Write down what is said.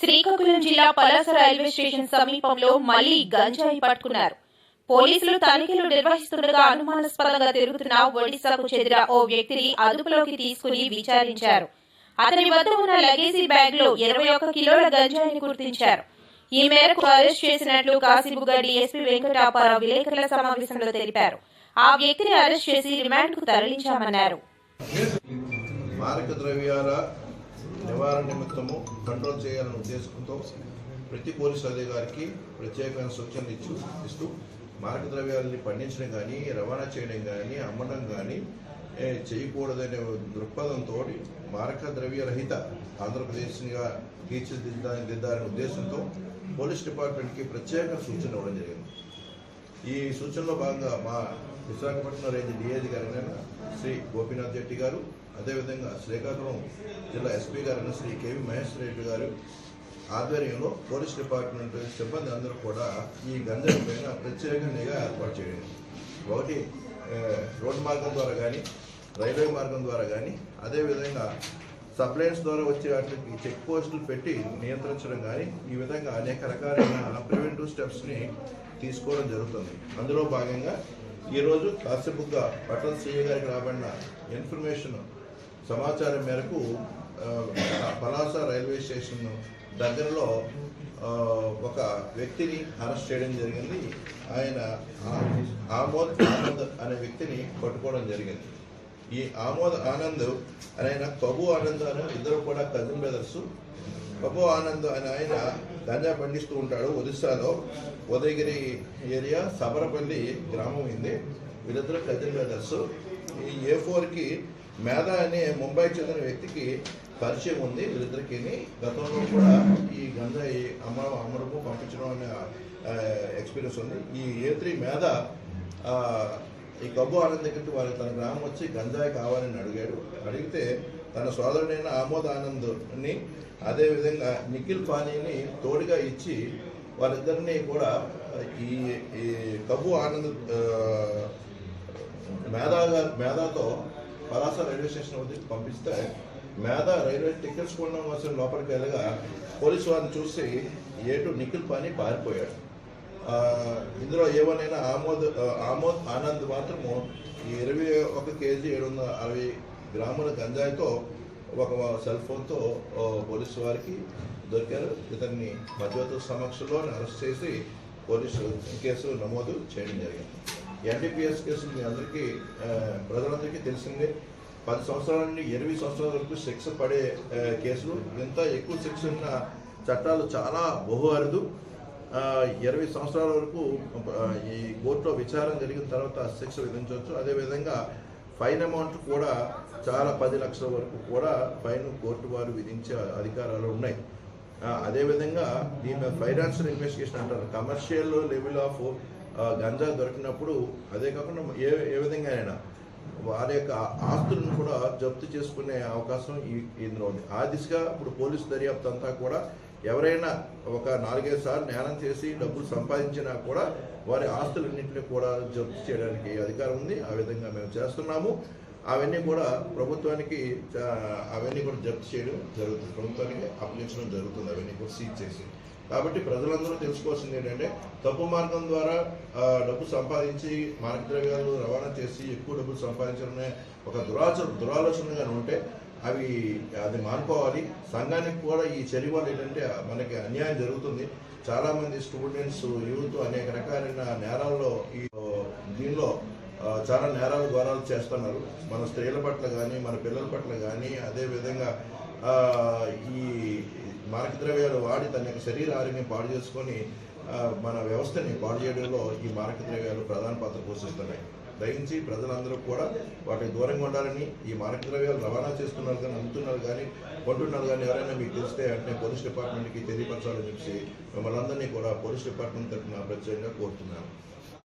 శ్రీకాకుళం జిల్లా Palasa railway station సమీపంలో మళ్ళీ గంజాయి పట్టుకున్నారు. పోలీసులు తనిఖీలు నిర్వహిస్తుండగా అనుమానాస్పదంగా తిరుగుతున్న ఒడిశాకు చెందిన ఓ వ్యక్తిని అదుపులోకి తీసుకుని విచారించారు. అతని వద్ద ఉన్న లగేజీ బ్యాగ్లో ఇరవై ఒక్క కిలోల గంజాయిని గుర్తించారు. ఈ మేరకు అరెస్ట్ చేసినట్లు కాశీబుగ్గ డీఎస్పీ వెంకటాపారావు విలేకరుల సమావేశంలో తెలిపారు. ఆ వ్యక్తిని అరెస్ట్ చేసి రిమాండ్కు తరలించామన్నారు. మారక ద్రవ్యాల నివారణ నిమిత్తము కంట్రోల్ చేయాలనే ఉద్దేశంతో ప్రతి పోలీసు అధికారికి ప్రత్యేకమైన సూచనలు ఇచ్చు ఇస్తూ మారక ద్రవ్యాలని పండించడం కానీ రవాణా చేయడం కానీ అమ్మడం కానీ చేయకూడదనే దృక్పథంతో మారక ద్రవ్య రహిత ఆంధ్రప్రదేశ్గా తీర్చిదిద్దాలనే ఉద్దేశంతో పోలీస్ డిపార్ట్మెంట్కి ప్రత్యేక సూచన ఇవ్వడం జరిగింది. ఈ సూచనలో భాగంగా మా విశాఖపట్నం రేంజ్ డిఐజీ గారైన శ్రీ గోపీనాథ్ జెట్టి గారు అదేవిధంగా శ్రీకాకుళం జిల్లా ఎస్పీ గారైన శ్రీ కేవి మహేశ్వర రెడ్డి గారు ఆధ్వర్యంలో పోలీస్ డిపార్ట్మెంట్ సిబ్బంది అందరూ కూడా ఈ గంజాయి పైన ప్రత్యేక నిఘా ఏర్పాటు చేయడం. ఒకటి రోడ్డు మార్గం ద్వారా కానీ రైల్వే మార్గం ద్వారా కానీ అదేవిధంగా సప్లైన్స్ ద్వారా వచ్చే వాటికి చెక్ పోస్టులు పెట్టి నియంత్రించడం కానీ ఈ విధంగా అనేక రకాలైన ప్రివెంటివ్ స్టెప్స్ని తీసుకోవడం జరుగుతుంది. అందులో భాగంగా ఈరోజు కాసేపుగా పట్టణ సీఏ గారికి రాబడిన ఇన్ఫర్మేషన్ సమాచారం మేరకు పలాస రైల్వే స్టేషన్ దగ్గరలో ఒక వ్యక్తిని అరెస్ట్ చేయడం జరిగింది. ఆయన ఆమోద్ ఆనంద్ అనే వ్యక్తిని పట్టుకోవడం జరిగింది. ఈ ఆమోద్ ఆనంద్ ఆయన కబు ఆనంద్ అనే ఇద్దరు కూడా కజిన్ బ్రదర్స్ కబు ఆనంద్ అనే ఆయన గంజా పండిస్తూ ఉంటాడు ఒరిస్సాలో ఉదయగిరి ఏరియా సబరపల్లి గ్రామం ఉంది. వీళ్ళిద్దరు కజిన్ బ్రదర్స్ ఈ ఏ ఫోర్కి మేధా అనే ముంబైకి చెందిన వ్యక్తికి పరిచయం ఉంది వీళ్ళిద్దరికి. గతంలో కూడా ఈ గంజాయి అమ్మ అమ్మడము పంపించడం అనే ఎక్స్పీరియన్స్ ఉంది. ఈ ఏ త్రీ మేధ ఈ కబ్బు ఆనంద్ దగ్గరికి వారు తన గ్రామం వచ్చి గంజాయి కావాలని అడిగాడు. అడిగితే తన సోదరుడైన ఆమోద్ ఆనంద్ని అదేవిధంగా నిఖిల్ పానీని తోడుగా ఇచ్చి వారిద్దరిని కూడా ఈ ఈ కబ్బు ఆనంద్ మేధాగా మేధా మేధాతో పలాస రైల్వే స్టేషన్ వద్దకు పంపిస్తే మేధా రైల్వే టికెట్స్ కొనడం కోసం లోపలికి వెళ్ళగా పోలీసు వారిని చూసి ఏటు నిఖిల్ పాని పారిపోయాడు. ఇందులో ఏవనైనా ఆమోద్ ఆమోద్ ఆనంద్ మాత్రము ఈ ఇరవై ఒక కేజీ ఏడు వందల అరవై గ్రాముల గంజాయితో ఒక సెల్ ఫోన్తో పోలీసు వారికి దొరికారు. ఇతన్ని మధ్యవర్తుల సమక్షంలో అరెస్ట్ చేసి పోలీసు కేసు నమోదు చేయడం జరిగింది. ఎన్డీపీఎస్ కేసు మీ అందరికీ ప్రజలందరికీ తెలిసిందే. పది సంవత్సరాల నుండి ఇరవై సంవత్సరాల వరకు శిక్ష పడే కేసులు. ఇంత ఎక్కువ శిక్ష ఉన్న చట్టాలు చాలా బహు అరుదు ఇరవై సంవత్సరాల వరకు ఈ కోర్టులో విచారణ జరిగిన తర్వాత శిక్ష విధించవచ్చు. అదేవిధంగా ఫైన్ అమౌంట్ కూడా చాలా పది లక్షల వరకు కూడా ఫైన్ కోర్టు వారు విధించే అధికారాలు ఉన్నాయి. అదేవిధంగా దీని మీద ఫైనాన్షియల్ ఇన్వెస్టిగేషన్ అంటారు. కమర్షియల్ లెవెల్ ఆఫ్ గంజా దొరికినప్పుడు అదే కాకుండా ఏ ఏ విధంగా అయినా వారి యొక్క ఆస్తులను కూడా జప్తు చేసుకునే అవకాశం ఈ- ఇందులో ఉంది. ఆ దిశగా ఇప్పుడు పోలీసు దర్యాప్తు అంతా కూడా ఎవరైనా ఒక నాలుగైదు సార్లు నేరం చేసి డబ్బులు సంపాదించినా కూడా వారి ఆస్తులన్నింటినీ కూడా జప్తు చేయడానికి అధికారం ఉంది. ఆ విధంగా మేము చేస్తున్నాము. అవన్నీ కూడా ప్రభుత్వానికి అవన్నీ కూడా జప్తు చేయడం జరుగుతుంది. ప్రభుత్వానికి అప్పగించడం జరుగుతుంది. అవన్నీ కూడా సీజ్ చేసి కాబట్టి ప్రజలందరూ తెలుసుకోవాల్సింది ఏంటంటే తప్పు మార్గం ద్వారా డబ్బు సంపాదించి మార్గ ద్రవ్యాలు రవాణా చేసి ఎక్కువ డబ్బులు సంపాదించడమే ఒక దురాచ దురాలోచనగా ఉంటే అవి అది మానుకోవాలి. సంఘానికి కూడా ఈ చర్య వల్ల ఏంటంటే మనకి అన్యాయం జరుగుతుంది. చాలామంది స్టూడెంట్స్ యూత్ అనేక రకాలైన నేరాల్లో ఈ దీనిలో చాలా నేరాలు ఘోరాలు చేస్తున్నారు. మన స్త్రీల పట్ల కానీ మన పిల్లల పట్ల కానీ అదేవిధంగా ఈ ద్రవ్యాలు వాడి తన యొక్క శరీర ఆరోగ్యం పాడు చేసుకొని మన వ్యవస్థని పాడు చేయడంలో ఈ మారక ద్రవ్యాలు ప్రధాన పాత్ర పోషిస్తున్నాయి. దయించి ప్రజలందరూ కూడా వాటికి దూరంగా ఉండాలని ఈ మారక ద్రవ్యాలు రవాణా చేస్తున్నారు కానీ అమ్ముతున్నారు కానీ కొంటున్నారు కానీ ఎవరైనా మీకు తెలిస్తే అంటే పోలీస్ డిపార్ట్మెంట్కి తెలియపరచాలని చెప్పి మిమ్మల్ని అందరినీ కూడా పోలీస్ డిపార్ట్మెంట్ తరఫున ప్రత్యేకంగా కోరుతున్నాను.